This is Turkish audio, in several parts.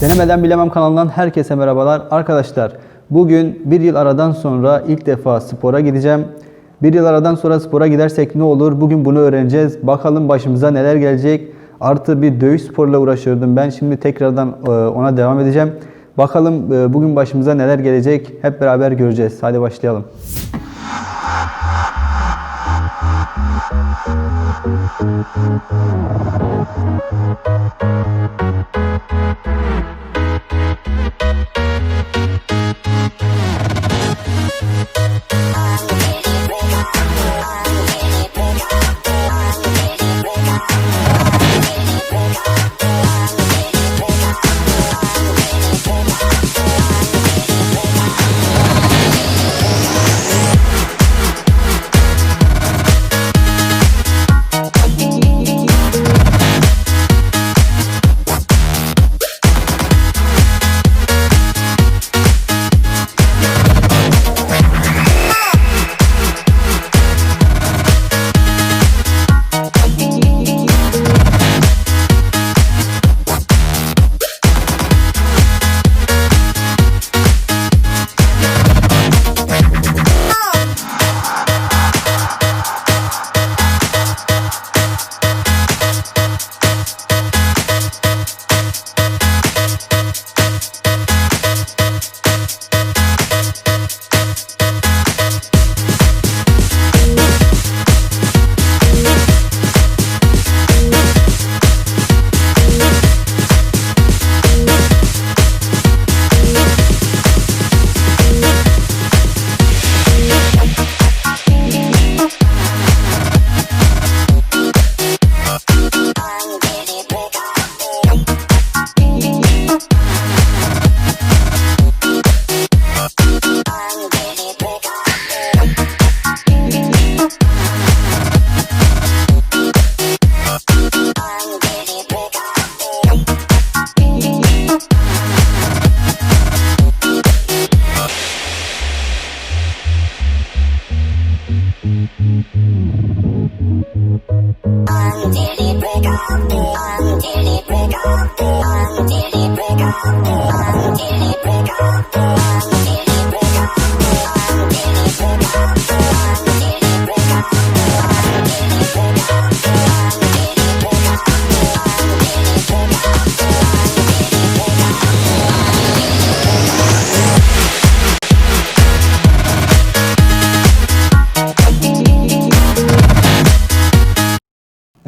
Denemeden Bilemem kanalından herkese merhabalar. Arkadaşlar bugün bir yıl aradan sonra ilk defa spora gideceğim. Bir yıl aradan sonra spora gidersek ne olur? Bugün bunu öğreneceğiz. Bakalım başımıza neler gelecek. Artı bir dövüş sporuyla uğraşıyordum. Ben şimdi tekrardan e, ona devam edeceğim. Bakalım e, bugün başımıza neler gelecek. Hep beraber göreceğiz. Hadi başlayalım. Thank you. Until it break up, until it break up, until it break up.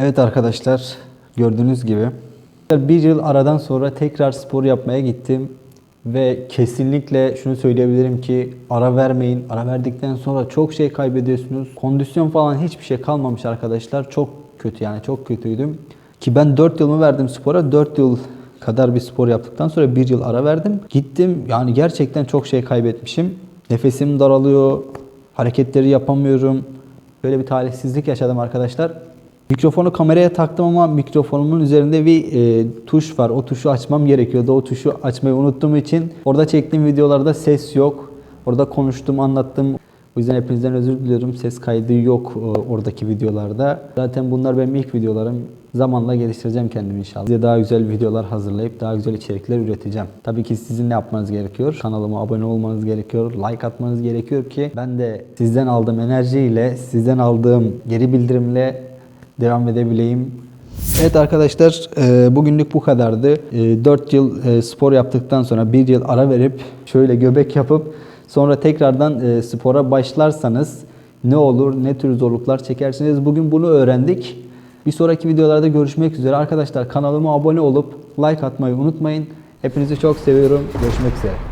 Evet arkadaşlar gördüğünüz gibi bir yıl aradan sonra tekrar spor yapmaya gittim ve kesinlikle şunu söyleyebilirim ki ara vermeyin. Ara verdikten sonra çok şey kaybediyorsunuz. Kondisyon falan hiçbir şey kalmamış arkadaşlar. Çok kötü yani çok kötüydüm. Ki ben 4 yılımı verdim spora. 4 yıl kadar bir spor yaptıktan sonra bir yıl ara verdim. Gittim yani gerçekten çok şey kaybetmişim. Nefesim daralıyor. Hareketleri yapamıyorum. Böyle bir talihsizlik yaşadım arkadaşlar. Mikrofonu kameraya taktım ama mikrofonumun üzerinde bir e, tuş var. O tuşu açmam gerekiyordu. O tuşu açmayı unuttuğum için orada çektiğim videolarda ses yok. Orada konuştum, anlattım. O yüzden hepinizden özür diliyorum. Ses kaydı yok e, oradaki videolarda. Zaten bunlar benim ilk videolarım. Zamanla geliştireceğim kendimi inşallah. Size daha güzel videolar hazırlayıp daha güzel içerikler üreteceğim. Tabii ki sizin ne yapmanız gerekiyor? Kanalıma abone olmanız gerekiyor. Like atmanız gerekiyor ki ben de sizden aldığım enerjiyle, sizden aldığım geri bildirimle devam edebileyim. Evet arkadaşlar e, bugünlük bu kadardı. 4 yıl e, spor yaptıktan sonra 1 yıl ara verip şöyle göbek yapıp sonra tekrardan e, spora başlarsanız ne olur, ne tür zorluklar çekersiniz. Bugün bunu öğrendik. Bir sonraki videolarda görüşmek üzere. Arkadaşlar kanalıma abone olup like atmayı unutmayın. Hepinizi çok seviyorum. Görüşmek üzere.